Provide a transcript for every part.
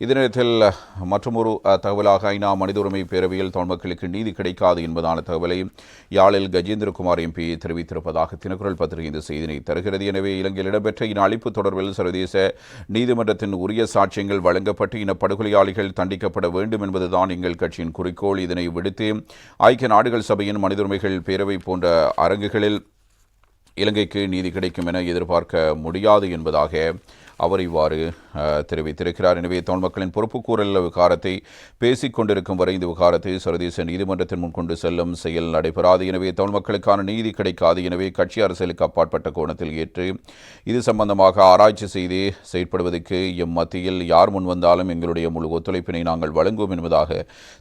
இதனிடத்தில் மற்றொரு தகவலாக ஐநா மனித உரிமை பேரவையில் தமிழ் மக்களுக்கு நீதி கிடைக்காது என்பதான தகவலை யாழில் கஜேந்திரகுமார் எம்பி தெரிவித்திருப்பதாக தினக்குரல் பத்திரிகை இந்த செய்தினை தருகிறது. எனவே இலங்கையில் இடம்பெற்ற இன அழிப்பு தொடர்பில் சர்வதேச நீதிமன்றத்தின் உரிய சாட்சியங்கள் வழங்கப்பட்டு இன படுகொலையாளிகள் தண்டிக்கப்பட வேண்டும் என்பதுதான் எங்கள் கட்சியின் குறிக்கோள். இதனை விடுத்து ஐக்கிய நாடுகள் சபையின் மனித உரிமைகள் பேரவை போன்ற அரங்குகளில் இலங்கைக்கு நீதி கிடைக்கும் என எதிர்பார்க்க முடியாது என்பதாக அவர் இவ்வாறு தெரிவித்திருக்கிறார். எனவே தமிழ் மக்களின் பொறுப்புக்கூறல் விவகாரத்தை பேசிக் கொண்டிருக்கும் வரை இந்த விவகாரத்தை சர்வதேச நீதிமன்றத்தின் முன் கொண்டு செல்லும் செயல் நடைபெறாது. எனவே தமிழ் மக்களுக்கான நீதி கிடைக்காது. எனவே கட்சி அரசியலுக்கு அப்பாற்பட்ட கோணத்தில் ஏற்று இது சம்பந்தமாக ஆராய்ச்சி செய்து செயற்படுவதற்கு எம் மத்தியில் யார் முன்வந்தாலும் எங்களுடைய முழு ஒத்துழைப்பினை நாங்கள் வழங்குவோம் என்பதாக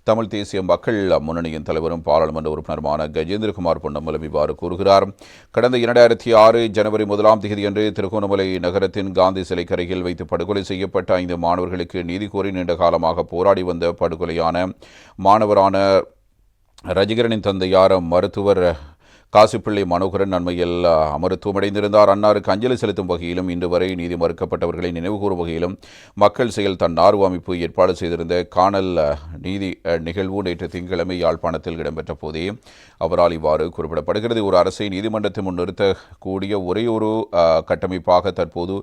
தமிழ் தேசிய மக்கள் முன்னணியின் தலைவரும் பாராளுமன்ற உறுப்பினருமான கஜேந்திரகுமார் பொன்னம்பலம் இவ்வாறு கூறுகிறார். கடந்த இரண்டாயிரத்தி ஆறு ஜனவரி முதலாம் தேதியன்று திருகோணமலை நகரத்தின் காந்தி சிலை கடற்கரையில் வைத்து படுகொலை செய்யப்பட்ட ஐந்து மாணவர்களுக்கு நீதி கோரி நீண்ட காலமாக போராடி வந்த படுகொலையான மாணவரான ரஜிகரனின் தந்தையார் மருத்துவர் காசிப்பிள்ளை மனோகரன் அண்மையில் அமருத்துவமடைந்திருந்தார். அன்னாருக்கு அஞ்சலி செலுத்தும் வகையிலும் இன்று வரை நீதி மறுக்கப்பட்டவர்களை நினைவுகூறும் வகையிலும் மக்கள் செயல் தன் ஆர்வ அமைப்பு ஏற்பாடு செய்திருந்த காணல் நீதி நிகழ்வு நேற்று திங்கிழமை யாழ்ப்பாணத்தில் இடம்பெற்ற போதே அவரால் இவ்வாறு குறிப்பிடப்படுகிறது. ஒரு அரசை நீதிமன்றத்தை முன் நிறுத்தக்கூடிய ஒரே ஒரு கட்டமைப்பாக தற்போது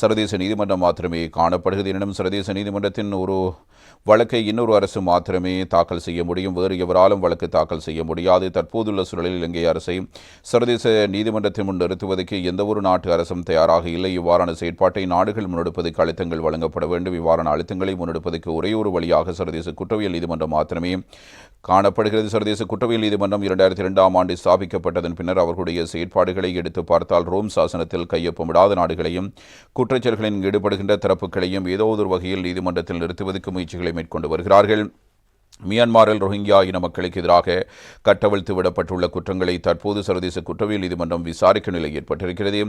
சர்வதேச நீதிமன்றம் மாத்திரமே காணப்படுகிறது. எனினும் சர்வதேச நீதிமன்றத்தின் ஒரு வழக்கை இன்னொரு அரசு மாத்திரமே தாக்கல் செய்ய முடியும். வேறு எவராலும் வழக்கு தாக்கல் செய்ய முடியாது. தற்போதுள்ள சூழலில் இலங்கை அரசை சர்வதேச நீதிமன்றத்தின் முன் நிறுத்துவதற்கு எந்தவொரு நாட்டு அரசும் தயாராக இல்லை. இவ்வாறான செயற்பாட்டை நாடுகள் முன்னெடுப்பதற்கு அழுத்தங்கள் வழங்கப்பட வேண்டும். இவ்வாறான அழுத்தங்களை முன்னெடுப்பதற்கு ஒரே ஒரு வழியாக சர்வதேச குற்றவியல் நீதிமன்றம் மாத்திரமே காணப்படுகிறது. சர்வதேச குற்றவியல் நீதிமன்றம் இரண்டாயிரத்தி இரண்டாம் ஆண்டு ஸ்தாபிக்கப்பட்டதன் பின்னர் அவர்களுடைய செயற்பாடுகளை எடுத்து பார்த்தால் ரோம் சாசனத்தில் கையொப்பமிடாத நாடுகளையும் குற்றச்செயல்களில் ஈடுபடுகின்ற தரப்புகளையும் ஏதோ ஒரு வகையில் நீதிமன்றத்தில் நிறுத்துவதற்கு முயற்சிகளை மேற்கொண்டு வருகிறார்கள். மியான்மரில் ரோஹிங்கியா இன மக்களுக்கு எதிராக கட்டவிழ்த்து விடப்பட்டுள்ள குற்றங்களை தற்போது சர்வதேச குற்றவியல் நீதிமன்றம் விசாரிக்க நிலை ஏற்பட்டிருக்கிறது.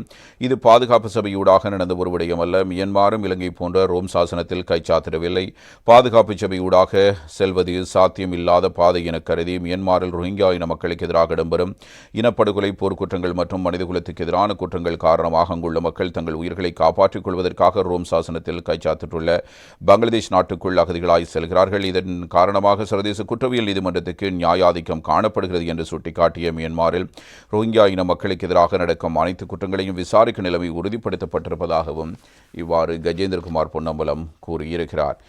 இது பாதுகாப்பு சபையூடாக நடந்த ஒரு விடயம் அல்ல மியான்மரும் இலங்கை போன்ற ரோம் சாசனத்தில் கைச்சாத்திடவில்லை பாதுகாப்பு சபையூடாக செல்வது சாத்தியமில்லாத பாதை என கருதி மியான்மரில் ரோஹிங்கியா இன மக்களுக்கு எதிராக இடம்பெறும் இனப்படுகொலை போர்க்குற்றங்கள் மற்றும் மனிதகுலத்துக்கு எதிரான குற்றங்கள் காரணமாக அங்குள்ள மக்கள் தங்கள் உயிர்களை காப்பாற்றிக் கொள்வதற்காக ரோம் சாசனத்தில் கைச்சாத்திட்டுள்ள பங்களாதேஷ் நாட்டுக்குள் அகதிகளாய் செல்கிறார்கள். இதன் காரணமாக சர்வதேச குற்றவியல் நீதிமன்றத்துக்கு நியாயாதிக்கம் காணப்படுகிறது என்று சுட்டிக்காட்டிய மியான்மரில் ரோஹிங்கியா இன மக்களுக்கு எதிராக நடக்கும் அனைத்து குற்றங்களையும் விசாரிக்கும் நிலைமை உறுதிப்படுத்தப்பட்டிருப்பதாகவும் இவ்வாறு கஜேந்திரகுமார் பொன்னம்பலம் கூறியிருக்கிறார்.